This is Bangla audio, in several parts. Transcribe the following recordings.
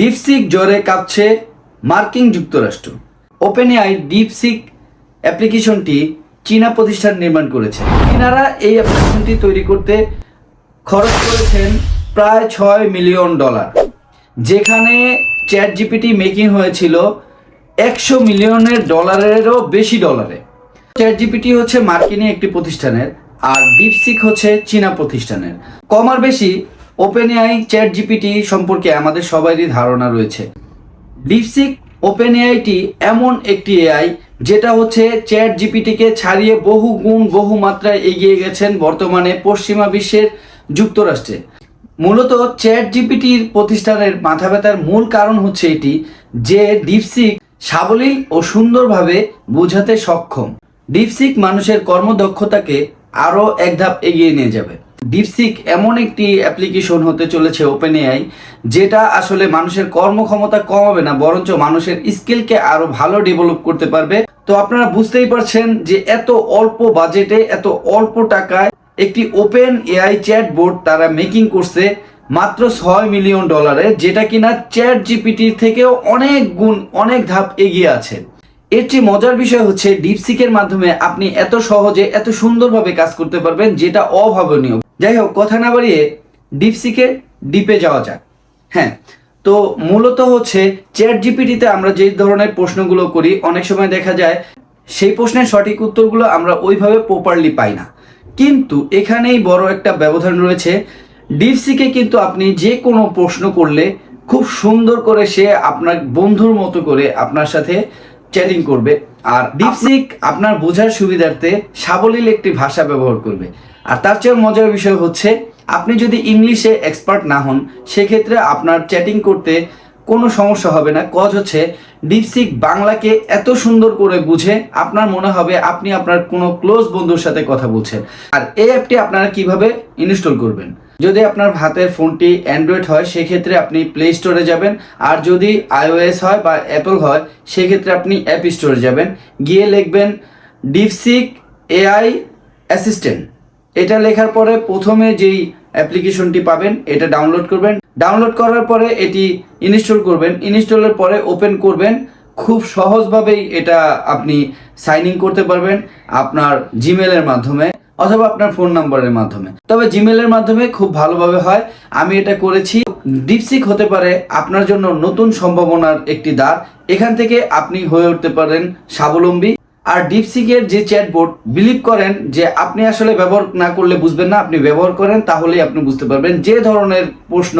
ডিপসিক জ্বরে কাঁপছে মার্কিন যুক্তরাষ্ট্র। ওপেন এআই ডিপসিক অ্যাপ্লিকেশনটি চীনা প্রতিষ্ঠান নির্মাণ করেছে। চীনারা এই অ্যাপ্লিকেশনটি তৈরি করতে খরচ করেছেন প্রায় ছয় মিলিয়ন ডলার। যেখানে চ্যাট জিপিটি মেকিং হয়েছিল একশো মিলিয়নের ডলারেরও বেশি ডলারে। চ্যাট জিপিটি হচ্ছে মার্কিনী একটি প্রতিষ্ঠানের, আর ডিপসিক হচ্ছে চীনা প্রতিষ্ঠানের। কম আর বেশি ওপেন এআই চ্যাট জিপিটি সম্পর্কে আমাদের সবারই ধারণা রয়েছে। ডিপসিক ওপেন এআইটি এমন একটি এআই যেটা হচ্ছে চ্যাট জিপিটিকে ছাড়িয়ে বহু গুণ, বহু মাত্রায় এগিয়ে গেছেন বর্তমানে পশ্চিমা বিশ্বের যুক্তরাষ্ট্রে। মূলত চ্যাট জিপিটির প্রতিষ্ঠানের মাথা ব্যথার মূল কারণ হচ্ছে এটি, যে ডিপসিক সাবলীল ও সুন্দরভাবে বোঝাতে সক্ষম। ডিপসিক মানুষের কর্মদক্ষতাকে আরও এক ধাপ এগিয়ে নিয়ে যাবে। ডিপসিক এমন একটি অ্যাপ্লিকেশন হতে চলেছে ওপেন এআই যেটা আসলে মানুষের কর্মক্ষমতা কমাবে না, বরঞ্চ মানুষের স্কিলকে আরও ভালো ডেভেলপ করতে পারবে। তো আপনারা বুঝতেই পারছেন যে এত অল্প বাজেটে এত অল্প টাকায় একটি ওপেন এআই চ্যাট বোর্ড তারা মেকিং করছে মাত্র ছয় মিলিয়ন ডলারে যেটা কিনা চ্যাট জিপিটির থেকেও অনেক গুণ, অনেক ধাপ এগিয়ে আছে। এর চেয়ে মজার বিষয় হচ্ছে ডিপসিকের মাধ্যমে আপনি এত সহজে, এত সুন্দরভাবে কাজ করতে পারবেন, যেটা অভাবনীয়। যাই হোক কথা না বাড়িয়ে ডিপসিকে ডিপে যাওয়া যাক। হ্যাঁ তো মূলত হচ্ছে চ্যাট জিপিটিতে আমরা যে ধরনের প্রশ্নগুলো করি অনেক সময় দেখা যায় সেই প্রশ্নের সঠিক উত্তরগুলো আমরা ওইভাবে প্রপারলি পাই না। কিন্তু এখানেই বড় একটা ব্যবধান রয়েছে ডিপসিকে কিন্তু আপনি যে কোনো প্রশ্ন করলে খুব সুন্দর করে সে আপনার বন্ধুর মতো করে আপনার সাথে চ্যাটিং করবে। আর ডিপসিক আপনার বোঝার সুবিধার্থে সাবলীল একটি ভাষা ব্যবহার করবে। আর তার চেয়ে মজার বিষয় হচ্ছে, আপনি যদি ইংলিশে এক্সপার্ট না হন, সেক্ষেত্রে আপনার চ্যাটিং করতে কোনো সমস্যা হবে না। কজ হচ্ছে ডিপসিক বাংলাকে এত সুন্দর করে বুঝে, আপনার মনে হবে আপনি আপনার কোনো ক্লোজ বন্ধুর সাথে কথা বলছেন। আর এই অ্যাপটি আপনারা কীভাবে ইনস্টল করবেন? যদি আপনার হাতের ফোনটি অ্যান্ড্রয়েড হয়, সেক্ষেত্রে আপনি প্লে স্টোরে যাবেন। আর যদি আইওএস হয় বা অ্যাপল হয়, সেক্ষেত্রে আপনি অ্যাপ স্টোরে যাবেন। গিয়ে লিখবেন ডিপসিক এআই অ্যাসিস্ট্যান্ট এটা লেখার পরে প্রথমে যেই অ্যাপ্লিকেশনটি পাবেন, এটা ডাউনলোড করবেন। ডাউনলোড করার পরে এটি ইনস্টল করবেন। ইনস্টলের পরে ওপেন করবেন। খুব সহজভাবেই এটা আপনি সাইন ইন করতে পারবেন আপনার জিমেলের মাধ্যমে অথবা আপনার ফোন নাম্বারের মাধ্যমে। তবে জিমেলের মাধ্যমে খুব ভালোভাবে হয়। আমি এটা করেছি। ডিপসিক হতে পারে আপনার জন্য নতুন সম্ভাবনার একটি দ্বার। এখান থেকে আপনি হয়ে উঠতে পারেন স্বাবলম্বী। আর ডিপসিকের যে চ্যাটবোর্ড বিলিভ করেন যে আপনি আসলে ব্যবহার না করলে বুঝবেন না, আপনি ব্যবহার করেন, তাহলেই আপনি বুঝতে পারবেন যে ধরনের প্রশ্ন,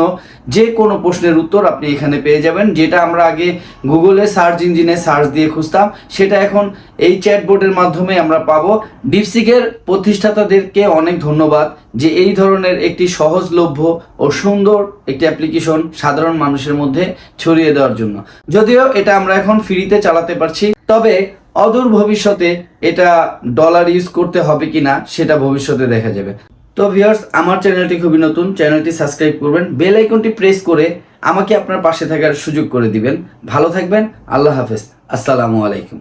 যে কোনো প্রশ্নের উত্তর আপনি এখানে পেয়ে যাবেন। যেটা আমরা আগে গুগলে সার্চ ইঞ্জিনে সার্চ দিয়ে খুঁজতাম, সেটা এখন এই চ্যাটবোর্ডের মাধ্যমে আমরা পাবো। ডিপসিকের প্রতিষ্ঠাতাদেরকে অনেক ধন্যবাদ যে এই ধরনের একটি সহজলভ্য ও সুন্দর একটি অ্যাপ্লিকেশন সাধারণ মানুষের মধ্যে ছড়িয়ে দেওয়ার জন্য। যদিও এটা আমরা এখন ফ্রিতে চালাতে পারছি, তবে অদূর ভবিষ্যতে এটা ডলার ইউজ করতে হবে কিনা সেটা ভবিষ্যতে দেখা যাবে। তো ভিউয়ার্স আমার চ্যানেলটি খুবই নতুন চ্যানেলটি সাবস্ক্রাইব করবেন বেল আইকনটি প্রেস করে আমাকে আপনার পাশে থাকার সুযোগ করে দিবেন। ভালো থাকবেন, আল্লাহ হাফেজ, আসসালামু আলাইকুম।